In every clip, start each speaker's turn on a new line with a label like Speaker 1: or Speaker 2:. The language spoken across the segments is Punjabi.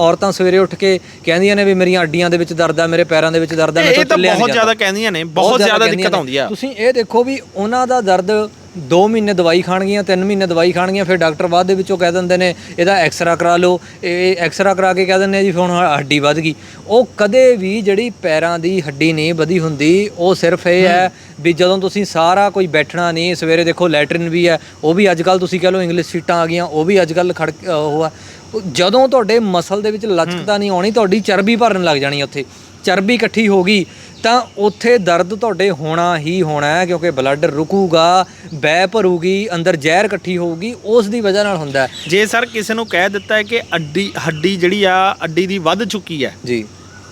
Speaker 1: ਔਰਤਾਂ ਸਵੇਰੇ ਉੱਠ ਕੇ ਕਹਿੰਦੀਆਂ ਨੇ ਵੀ ਮੇਰੀਆਂ ਅੱਡੀਆਂ ਦੇ ਵਿੱਚ ਦਰਦ ਆ ਮੇਰੇ ਪੈਰਾਂ ਦੇ ਵਿੱਚ ਦਰਦ ਆ
Speaker 2: ਇਹ
Speaker 1: ਤੋਂ
Speaker 2: ਤਾਂ
Speaker 1: ਚੱਲਿਆ ਨਹੀਂ
Speaker 2: ਬਹੁਤ। ਜ਼ਿਆਦਾ ਕਹਿੰਦੀਆਂ ਨੇ ਬਹੁਤ ਜ਼ਿਆਦਾ ਦਿੱਕਤ। ਆਉਂਦੀ ਆ
Speaker 1: ਤੁਸੀਂ ਇਹ ਦੇਖੋ ਵੀ ਉਹਨਾਂ ਦਾ ਦਰਦ 2 ਮਹੀਨੇ ਦਵਾਈ ਖਾਣਗੀਆਂ 3 ਮਹੀਨੇ ਦਵਾਈ ਖਾਣਗੀਆਂ ਫਿਰ ਡਾਕਟਰ ਬਾਅਦ ਦੇ ਵਿੱਚੋਂ ਕਹਿ ਦਿੰਦੇ ਨੇ ਇਹਦਾ ਐਕਸਰਾ ਕਰਾ ਲਓ ਇਹ ਐਕਸਰਾ ਕਰਾ ਕੇ ਕਹਿ ਦਿੰਦੇ ਆ ਜੀ ਹੁਣ ਹੱਡੀ ਵੱਧ ਗਈ ਉਹ ਕਦੇ ਵੀ ਜਿਹੜੀ ਪੈਰਾਂ ਦੀ ਹੱਡੀ ਨਹੀਂ ਵਧੀ ਹੁੰਦੀ ਉਹ ਸਿਰਫ ਇਹ ਹੈ ਵੀ ਜਦੋਂ ਤੁਸੀਂ ਸਾਰਾ ਕੋਈ ਬੈਠਣਾ ਨਹੀਂ ਸਵੇਰੇ ਦੇਖੋ ਲੈਟਰਿਨ ਵੀ ਹੈ ਉਹ ਵੀ ਅੱਜ ਕੱਲ ਤੁਸੀਂ ਕਹ ਲਓ ਇੰਗਲਿਸ਼ ਸੀਟਾਂ ਆ ਗਈਆਂ ਉਹ ਵੀ ਅੱਜ ਕੱਲ ਖੜ ਉਹ ਆ ਜਦੋਂ ਤੁਹਾਡੇ ਮਸਲ ਦੇ ਵਿੱਚ ਲਚਕਤਾ ਨਹੀਂ ਆਉਣੀ ਤੁਹਾਡੀ ਚਰਬੀ ਭਰਨ ਲੱਗ ਜਾਣੀ ਉੱਥੇ। ਚਰਬੀ ਇਕੱਠੀ ਹੋ ਗਈ ਤਾਂ ਉੱਥੇ ਦਰਦ ਤੁਹਾਡੇ ਹੋਣਾ ਹੀ ਹੋਣਾ ਹੈ ਕਿਉਂਕਿ ਬਲੱਡ ਰੁਕੂਗਾ ਬੈ ਭਰੂਗੀ ਅੰਦਰ ਜ਼ਹਿਰ ਇਕੱਠੀ ਹੋਊਗੀ ਉਸ ਦੀ ਵਜ੍ਹਾ ਨਾਲ ਹੁੰਦਾ
Speaker 2: ਜੇ ਸਰ ਕਿਸੇ ਨੂੰ ਕਹਿ ਦਿੱਤਾ ਹੈ ਕਿ ਅੱਡੀ ਹੱਡੀ ਜਿਹੜੀ ਆ ਅੱਡੀ ਦੀ ਵੱਧ ਚੁੱਕੀ ਹੈ
Speaker 1: ਜੀ।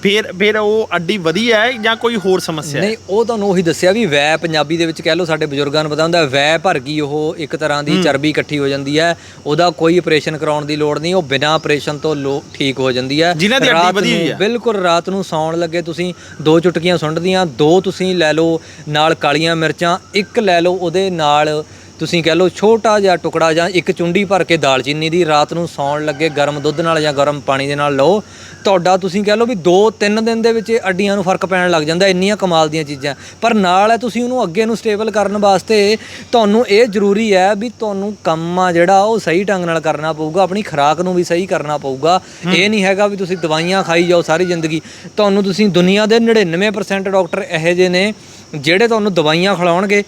Speaker 2: ਫਿਰ ਫਿਰ ਉਹ ਅੱਡੀ ਵਧੀ ਹੈ ਜਾਂ ਕੋਈ ਹੋਰ ਸਮੱਸਿਆ ਹੈ?
Speaker 1: ਨਹੀਂ ਉਹ ਤੁਹਾਨੂੰ ਉਹੀ ਦੱਸਿਆ ਵੀ ਵੈ ਪੰਜਾਬੀ ਦੇ ਵਿੱਚ ਕਹਿ ਲਓ ਸਾਡੇ ਬਜ਼ੁਰਗਾਂ ਨੂੰ ਪਤਾ ਹੁੰਦਾ ਵੈ ਭਰ ਗਈ ਉਹ ਇੱਕ ਤਰ੍ਹਾਂ ਦੀ ਚਰਬੀ ਇਕੱਠੀ ਹੋ ਜਾਂਦੀ ਹੈ ਉਹਦਾ ਕੋਈ ਆਪਰੇਸ਼ਨ ਕਰਾਉਣ ਦੀ ਲੋੜ ਨਹੀਂ ਉਹ ਬਿਨਾਂ ਆਪਰੇਸ਼ਨ ਤੋਂ ਲੋ ਠੀਕ ਹੋ ਜਾਂਦੀ ਹੈ।
Speaker 2: ਜਿਨ੍ਹਾਂ ਦੀ ਅੱਡੀ ਵਧੀ ਹੋਈ ਹੈ।
Speaker 1: ਬਿਲਕੁਲ ਰਾਤ ਨੂੰ ਸੌਣ ਲੱਗੇ ਤੁਸੀਂ ਦੋ ਚੁਟਕੀਆਂ ਸੁੰਡ ਦੀਆਂ ਦੋ ਤੁਸੀਂ ਲੈ ਲਓ ਨਾਲ ਕਾਲੀਆਂ ਮਿਰਚਾਂ ਇੱਕ ਲੈ ਲਓ ਉਹਦੇ ਨਾਲ ਤੁਸੀਂ ਕਹਿ ਲਓ ਛੋਟਾ ਜਿਹਾ ਟੁਕੜਾ ਜਾਂ ਇੱਕ ਚੁੰਡੀ ਭਰ ਕੇ ਦਾਲਚੀਨੀ ਦੀ ਰਾਤ ਨੂੰ ਸੌਣ ਲੱਗੇ ਗਰਮ ਦੁੱਧ ਨਾਲ ਜਾਂ ਗਰਮ ਪਾਣੀ ਦੇ ਨਾਲ ਲਓ। ਤੁਹਾਡਾ ਤੁਸੀਂ ਕਹਿ ਲਓ ਵੀ 2-3 ਦਿਨ ਦੇ ਵਿੱਚ ਅੱਡੀਆਂ ਨੂੰ ਫ਼ਰਕ ਪੈਣ ਲੱਗ ਜਾਂਦਾ ਇੰਨੀਆਂ ਕਮਾਲ ਦੀਆਂ ਚੀਜ਼ਾਂ। ਪਰ ਨਾਲ ਹੈ ਤੁਸੀਂ ਉਹਨੂੰ ਅੱਗੇ ਨੂੰ ਸਟੇਬਲ ਕਰਨ ਵਾਸਤੇ ਤੁਹਾਨੂੰ ਇਹ ਜ਼ਰੂਰੀ ਹੈ ਵੀ ਤੁਹਾਨੂੰ ਕੰਮ ਆ ਜਿਹੜਾ ਉਹ ਸਹੀ ਢੰਗ ਨਾਲ ਕਰਨਾ ਪਊਗਾ ਆਪਣੀ ਖੁਰਾਕ ਨੂੰ ਵੀ ਸਹੀ ਕਰਨਾ ਪਊਗਾ। ਇਹ ਨਹੀਂ ਹੈਗਾ ਵੀ ਤੁਸੀਂ ਦਵਾਈਆਂ ਖਾਈ ਜਾਓ ਸਾਰੀ ਜ਼ਿੰਦਗੀ। ਤੁਹਾਨੂੰ ਤੁਸੀਂ ਦੁਨੀਆ ਦੇ 99% ਡਾਕਟਰ ਇਹੋ ਜਿਹੇ ਨੇ ਜਿਹੜੇ ਤੁਹਾਨੂੰ ਦਵਾਈਆਂ ਖਿਲਾਉਣਗੇ।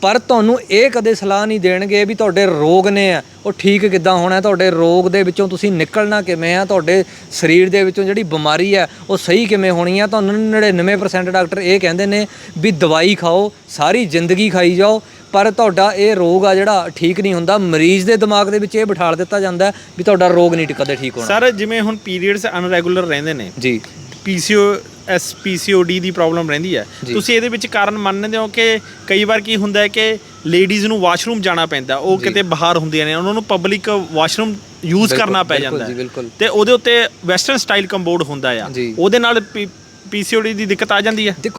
Speaker 1: ਪਰ ਤੁਹਾਨੂੰ ਇਹ ਕਦੇ ਸਲਾਹ ਨਹੀਂ ਦੇਣਗੇ ਵੀ ਤੁਹਾਡੇ ਰੋਗ ਨੇ ਆ। ਉਹ ਠੀਕ ਕਿੱਦਾਂ ਹੋਣਾ ਤੁਹਾਡੇ ਰੋਗ ਦੇ ਵਿੱਚੋਂ ਤੁਸੀਂ ਨਿਕਲਣਾ ਕਿਵੇਂ ਆ? ਤੁਹਾਡੇ ਸਰੀਰ ਦੇ ਵਿੱਚੋਂ ਜਿਹੜੀ ਬਿਮਾਰੀ ਹੈ ਉਹ ਸਹੀ ਕਿਵੇਂ ਹੋਣੀ ਆ? ਤੁਹਾਨੂੰ 99% ਡਾਕਟਰ ਇਹ ਕਹਿੰਦੇ ਨੇ ਵੀ ਦਵਾਈ ਖਾਓ ਸਾਰੀ ਜ਼ਿੰਦਗੀ ਖਾਈ ਜਾਓ ਪਰ ਤੁਹਾਡਾ ਇਹ ਰੋਗ ਆ ਜਿਹੜਾ ਠੀਕ ਨਹੀਂ ਹੁੰਦਾ। ਮਰੀਜ਼ ਦੇ ਦਿਮਾਗ ਦੇ ਵਿੱਚ ਇਹ ਬਿਠਾਲ ਦਿੱਤਾ ਜਾਂਦਾ ਵੀ ਤੁਹਾਡਾ ਰੋਗ ਨਹੀਂ ਕਦੇ ਠੀਕ ਹੋਣਾ।
Speaker 2: ਸਰ ਜਿਵੇਂ ਹੁਣ ਪੀਰੀਅਡਸ ਅਨਰੈਗੂਲਰ ਰਹਿੰਦੇ ਨੇ
Speaker 1: ਜੀ।
Speaker 2: ਪੀਸੀਓ ਐਸ ਪੀਸੀਓਡੀ ਦੀ ਪ੍ਰੋਬਲਮ ਰਹਿੰਦੀ ਹੈ। ਤੁਸੀਂ ਇਹਦੇ ਵਿੱਚ ਕਾਰਨ ਮੰਨਦੇ ਹੋ ਕਿ ਕਈ ਵਾਰ ਕੀ ਹੁੰਦਾ ਹੈ ਕਿ ਲੇਡੀਜ਼ ਨੂੰ ਵਾਸ਼ਰੂਮ ਜਾਣਾ ਪੈਂਦਾ ਉਹ ਕਿਤੇ ਬਾਹਰ ਹੁੰਦੀਆਂ ਨੇ ਉਹਨਾਂ ਨੂੰ ਪਬਲਿਕ ਵਾਸ਼ਰੂਮ ਯੂਜ਼ ਕਰਨਾ ਪੈ ਜਾਂਦਾ। ਤੇ ਉਹਦੇ ਉੱਤੇ ਵੈਸਟਰਨ ਸਟਾਈਲ ਕੰਬੋਰਡ ਹੁੰਦਾ ਆ। ਉਹਦੇ ਨਾਲ ਪੀਸੀਓਡੀ ਦੀ ਦਿੱਕਤ ਆ ਜਾਂਦੀ ਹੈ